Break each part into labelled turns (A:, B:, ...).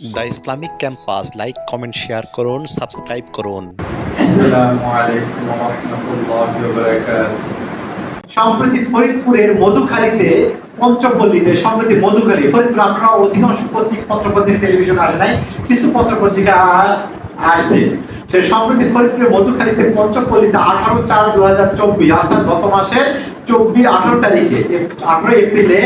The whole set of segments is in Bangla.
A: The Islamic campus like comment share করুন সাবস্ক্রাইব করুন।
B: সম্প্রতি ফরিদপুরের মধুখালীতে পঞ্চপল্লীতে সম্প্রতি মধুখালী, ফরিদপুর আপনারা অধিকাংশ পত্রিকা পত্রপত্রিকা টেলিভিশন আসে নাই, কিছু পত্রপত্রিকা আসছে সে সম্প্রতি ফরিদপুরের মধুখালীতে পঞ্চপল্লীতে আঠারো চার দু হাজার চব্বিশ, অর্থাৎ গত মাসের চব্বিশ আঠারো তারিখে আঠারো এপ্রিলে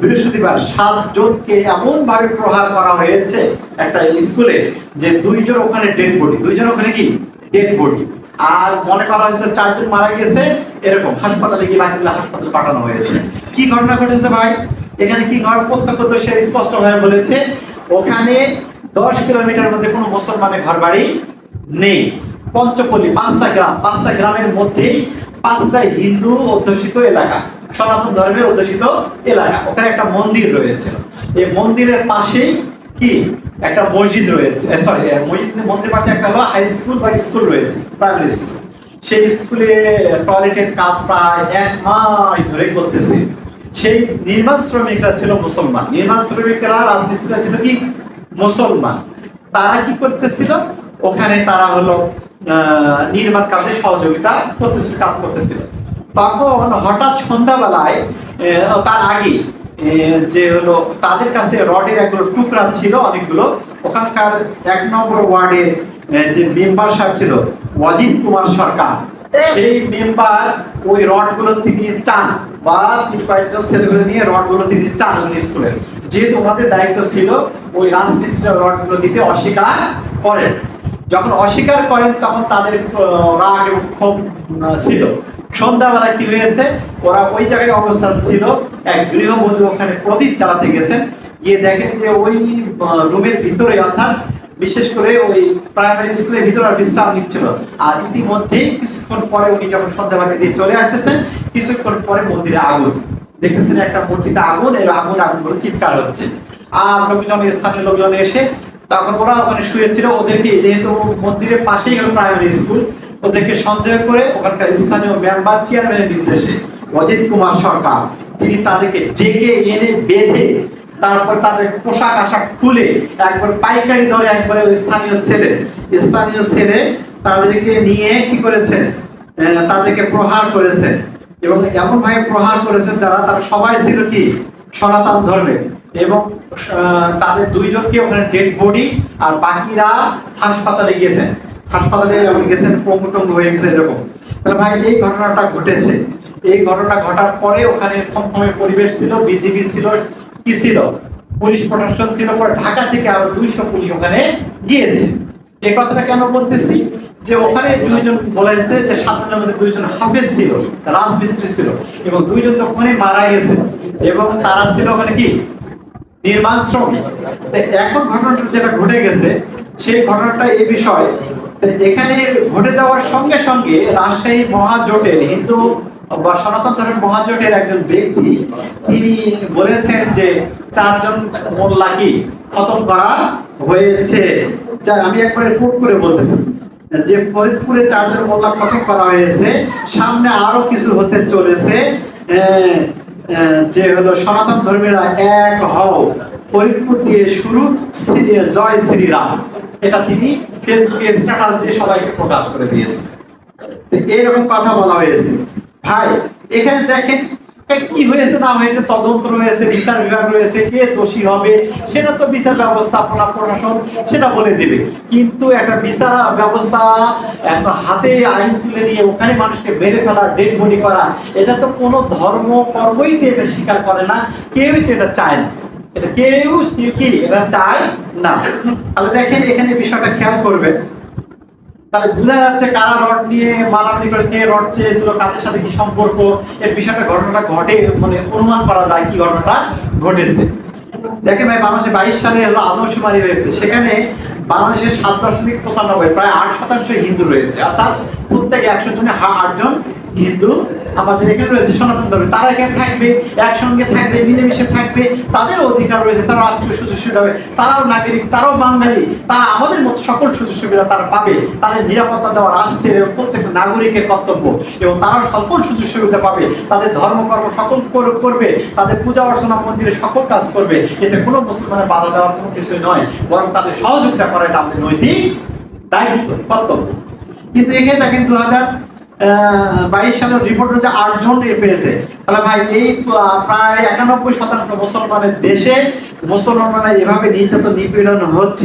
B: বৃহস্পতিবার সাত জনকে এমন ভাবে প্রহার করা হয়েছে একটা স্কুলে যে দুইজন ওখানে ডেড বডি দুইজন ওখানে কি? ডেড বডি আর মনে করা হয়েছিল চারজন মারা গেছে, এরকম হাসপাতালে গিয়ে বাকিগুলো হাসপাতালে পাঠানো হয়েছে। কি ঘটনা ঘটেছে ভাই? এখানে কি ঘটনা প্রত্যক্ষদর্শী স্পষ্ট হয়ে বলেছে, ওখানে দশ কিলোমিটার মধ্যে কোনো মুসলমানের ঘর বাড়ি নেই। পঞ্চপল্লী, পাঁচটা গ্রাম। পাঁচটা গ্রামের মধ্যেই পাঁচটা হিন্দু অধ্যুষিত এলাকা, সনাতন ধর্মের অধ্যুষিত এলাকা। ওখানে একটা মন্দির রয়েছে। এই মন্দিরের পাশেই কি? একটা মসজিদ রয়েছে। সরি মসজিদ মন্দির পাশে একটা হলো হাই স্কুল বা স্কুল রয়েছে প্রাইমারি স্কুল সেই স্কুলে টয়লেটের কাজ প্রায় এক মাস ধরে করতেছে। সেই নির্মাণ শ্রমিকরা ছিল মুসলমান। নির্মাণ শ্রমিকরা রাজমিস্ত্রিরা ছিল কি? মুসলমান। তারা কি করতেছিল? ওখানে তারা হলো আহ, নির্মাণ কাজে সহযোগিতা করতেছিল কাজ করতেছিল। তখন হঠাৎ সন্ধ্যাবেলায় তার আগে যে হলো তাদের কাছে রডের একগুলো টুকরা ছিল অনেকগুলো ওখানকার এক নম্বর ওয়ার্ডের যে মেম্বার সাহেব ছিল অজিত কুমার সরকার সেই মেম্বার ওই রডগুলো তিনি চান বা তিনি কয়েকজন ছেলেগুলো নিয়ে রডগুলো তিনি চান উনি স্কুলের যেহেতু ওনাদের দায়িত্ব ছিল ওই রাজমিস্ত্রি রডগুলো দিতে অস্বীকার করেন। যখন অস্বীকার করেন, তখন তাদের রাগ এবং ক্ষোভ ছিল। সন্ধ্যাবেলা কি হয়েছে? ওরা ওই জায়গায় অবস্থান ছিল। এক গৃহবধূ ওখানে প্রদীপ চালাতে গেছেন। গিয়ে দেখেন যে ওই রুমের ভিতরে, অর্থাৎ বিশেষ করে ওই প্রাইমারি স্কুলের ভিতরে বিশ্রাম নিচ্ছিল। আর ইতিমধ্যেই কিছুক্ষণ পরে উনি যখন সন্ধ্যাবেলা দিয়ে চলে আসতেছেন, কিছুক্ষণ পরে মন্দিরে আগুন। দেখতেছেন একটা মূর্তিতে আগুন এবং আগুন আগুন বলে চিৎকার হচ্ছে। আর লোকজন, স্থানীয় লোকজন এসে তখন ওরা ওখানে শুয়েছিল। ওদেরকে যেহেতু মন্দিরের পাশেই হলো প্রাইমারি স্কুল ওদেরকে সন্দেহ করে ওখানকার স্থানীয় মেম্বার চেয়ারম্যানের নির্দেশে অজিত কুমার সরকার তিনি তাদেরকে ডেকে এনে বেঁধে তারপর তাদের পোশাক আশাক খুলে একবার পাইকারি ধরে একবারে ওই স্থানীয় ছেলে স্থানীয় ছেলে তাদেরকে নিয়ে কি করেছেন আহ, তাদেরকে প্রহার করেছেন এবং এমন ভাবে প্রহার করেছেন যারা তারা সবাই ছিল কি? সনাতন ধর্মে। এবং তাদের দুইজনকে ওখানে ডেড বডি আর বাকিরা হাসপাতালে গেছেন। হাসপাতালে যখন গেছেন পঙ্গু টঙ্গু হয়ে গেছে এরকম। তাহলে ভাই, এই ঘটনাটা ঘটেছে। এই ঘটনা ঘটার পরে ওখানে থমথমে পরিবেশ ছিল, বিজিবি ছিল, কি ছিল? পুলিশ প্রশাসন ছিল, পরে ঢাকা থেকে আরও দুইশো পুলিশ ওখানে গিয়েছে। এই কথাটা কেন বলতেছি? যে ওখানে দুইজন বলেছে যে সাতজনের মধ্যে দুইজন হাফেজ ছিল, রাজমিস্ত্রি ছিল, এবং দুইজন তো ওখানে মারা গেছে। এবং তারা ছিল ওখানে কি? নির্মাণ শ্রমিক। এখন ঘটনাটা যেটা ঘটে গেছে, সেই ঘটনাটা এই বিষয় এখানে ঘটে যাওয়ার সঙ্গে সঙ্গে রাজশাহী মহাজোটের, হিন্দু বা সনাতন ধর্মের মহাজোটের একজন ব্যক্তি, তিনি বলেছেন যে চারজন মোল্লা কি খতম করা হয়েছে। যা আমি একবার কোট করে বলতেছি, যে ফরিদপুরে চারজন মোল্লা খতম করা হয়েছে, সামনে আরও কিছু হতে চলেছে যে হলো সনাতন ধর্মীরা এক হও, ফরিদপুর দিয়ে শুরু জয় শ্রীরাম এটা তিনি ফেসবুকে স্ট্যাটাস দিয়ে সবাইকে প্রকাশ করে দিয়েছেন। এরকম কথা বলা হয়েছে। ভাই, এখানে দেখেন কি হয়েছে, না হয়েছে, তদন্ত রয়েছে, বিচার বিভাগ রয়েছে, কে দোষী হবে, সেটা তো বিচার ব্যবস্থাপনা প্রশাসন সেটা বলে দিবে। কিন্তু একটা বিচার ব্যবস্থা একদম হাতে আইন তুলে নিয়ে ওখানে মানুষকে মেরে ফেলা ডেড বডি করা, এটা তো কোনো ধর্ম কর্মই তো এটা স্বীকার করে না। কেউই তো এটা চায় না। এটা কেউ কি? এটা চায় না। তাহলে দেখেন এখানে বিষয়টা খেয়াল করবেন। তাহলে ভুলে যাচ্ছে কারা রড নিয়ে মারামারি করে কে রড চেয়েছিল, কাদের সাথে কি সম্পর্ক, এর বিষয়টা ঘটনাটা ঘটে মানে অনুমান করা যায় কি ঘটনাটা ঘটেছে। দেখেন ভাই, বাংলাদেশে বাইশ সালে হলো আদমশুমারি হয়েছে। সেখানে বাংলাদেশের সাত দশমিক পঁচানব্বই, প্রায় আট শতাংশ হিন্দু রয়েছে। অর্থাৎ প্রত্যেকে একশো জনে আটজন হিন্দু আমাদের এখানে রয়েছে, সনাতন ধর্মে। তারা এখানে থাকবে, একসঙ্গে থাকবে, মিলেমিশে থাকবে, তাদের অধিকার রয়েছে, তারা আসবে সুযোগ সুবিধা হবে তারাও নাগরিক, তারাও বাঙালি, তারা আমাদের মতো সকল সুযোগ সুবিধা তারা পাবে। তাদের নিরাপত্তা দেওয়া রাষ্ট্রের প্রত্যেক নাগরিকের কর্তব্য এবং তারাও সকল সুযোগ সুবিধা পাবে। তাদের ধর্মকর্ম সকল করবে। তাদের পূজা অর্চনা মন্দিরে সকল কাজ করবে। এতে কোনো মুসলমানের বাধা দেওয়ার কোনো কিছু নয়। বরং তাদের সহযোগিতা করা এটা আমাদের নৈতিক দায়িত্ব, কর্তব্য। কিন্তু এখানে দেখেন দু হাজার বাইশ সালের রিপোর্ট হচ্ছে আটজন পেয়েছে। তাহলে ভাই, এই প্রায় একানব্বই শতাংশ মুসলমানের দেশে মুসলমানরা এভাবে নির্যাতন, নিপীড়ন হচ্ছে।